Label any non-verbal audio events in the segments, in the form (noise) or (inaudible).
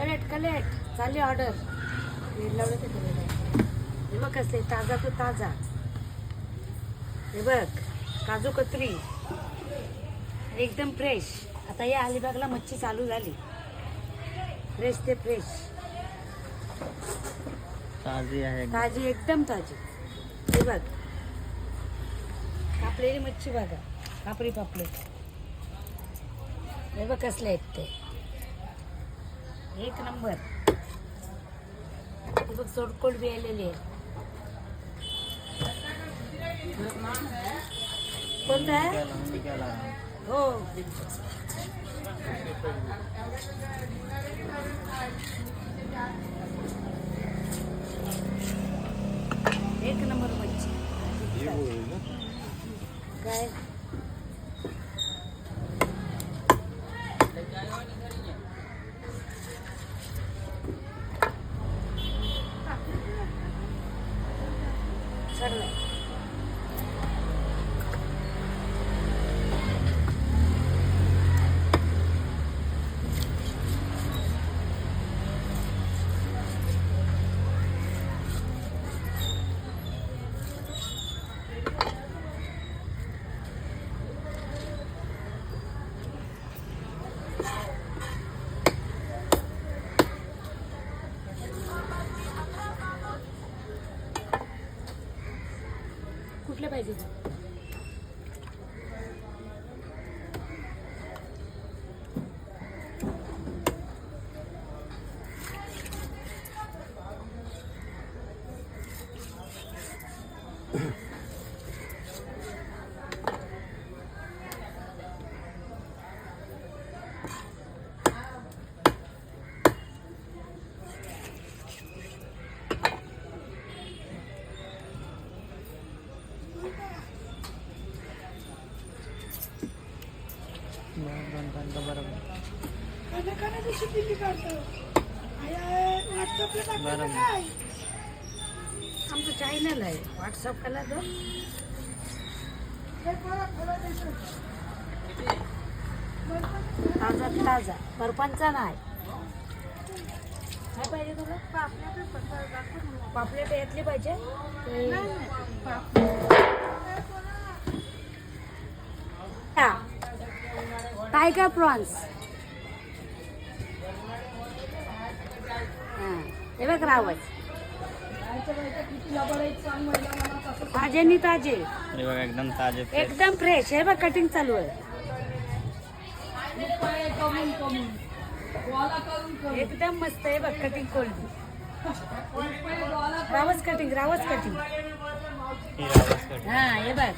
Collect collect चालली order लावलं ते केलेलं हे बघ कसले ताजा तो ताजा. हे बघ. काजू कतरी. एकदम फ्रेश आता या अलिबागला मच्छी चालू झाली. फ्रेश ते फ्रेश ताजी आहे. ताजी एकदम ताजी. हे बघ. कापलेली मच्छी बघा. कापरी पापलेट. हे बघ कसले आहेत ते. एक नंबर. सोडकोड बी आलेली आहे. कोणतं आहे. हो. एक नंबर मच्छी. काय? कुठले पाहिजे आमचं चॅनल आहे. व्हॉट्सअप करा तर ताजा ताजा. बर्फांचा नाही. काय पाहिजे तुला? पापलेट यातली पाहिजे? Tiger prawns? हे. बघ रावस. ताजे आणि ताजे. हे बघा एकदम ताजे. एकदम फ्रेश हे बघ कटिंग चालू आहे. एकदम मस्त आहे बघ कटिंग कोल्ड रावस कटिंग रावस कटिंग ही. हा बघ.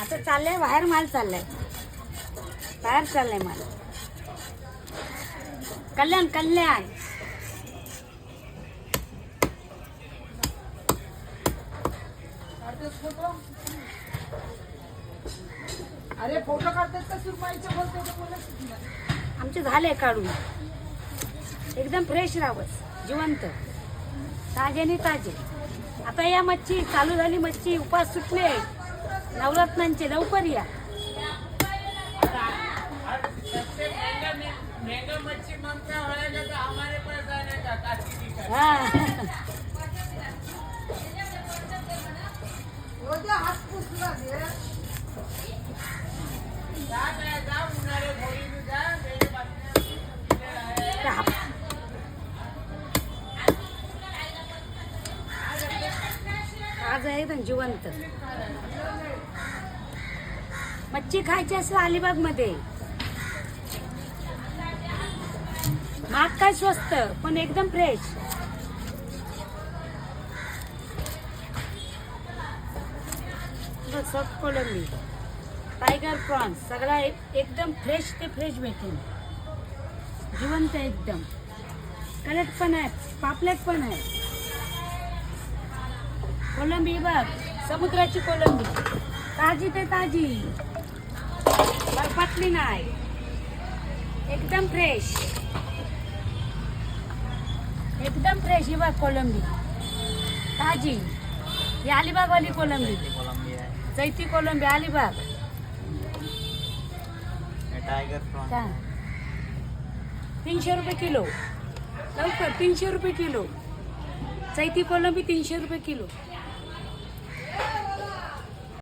आता चाललंय बाहेर माल चाललाय. बाहेर चाललाय माल. कल्याण कल्याण. अरे फोटो काढतात का सुरमाईचे बोलते तर बोलत नाही. आमचे झाले काढून. एकदम फ्रेश रावस जिवंत. ताजे आणि ताजे. आता या मच्छी चालू झाली मच्छी. उपास सुटले. नवरत्नांचे लवकर या. हा. (laughs) आज आहे एकदम जिवंत. मच्छी खायची असेल अलिबागमध्ये महाग काय स्वस्त पण एकदम फ्रेश सॉफ्ट कोलंबी टायगर प्रॉन्स सगळा एक- एकदम फ्रेश ते फ्रेश भेटेल. जिवंत एकदम. कलट पण आहे. पापलेट पण आहे. कोलंबी बघ. समुद्राची कोलंबी ताजी ते ताजी. बर्फातली नाही. एकदम फ्रेश एकदम फ्रेश ही बघ कोलंबी ताजी. ही अलिबागवाली कोलंबी चैती कोलंबी अलिबाग टायगर प्रॉन तीनशे रुपये किलो. लवकर तीनशे रुपये किलो. चैती कोलंबी तीनशे रुपये किलो.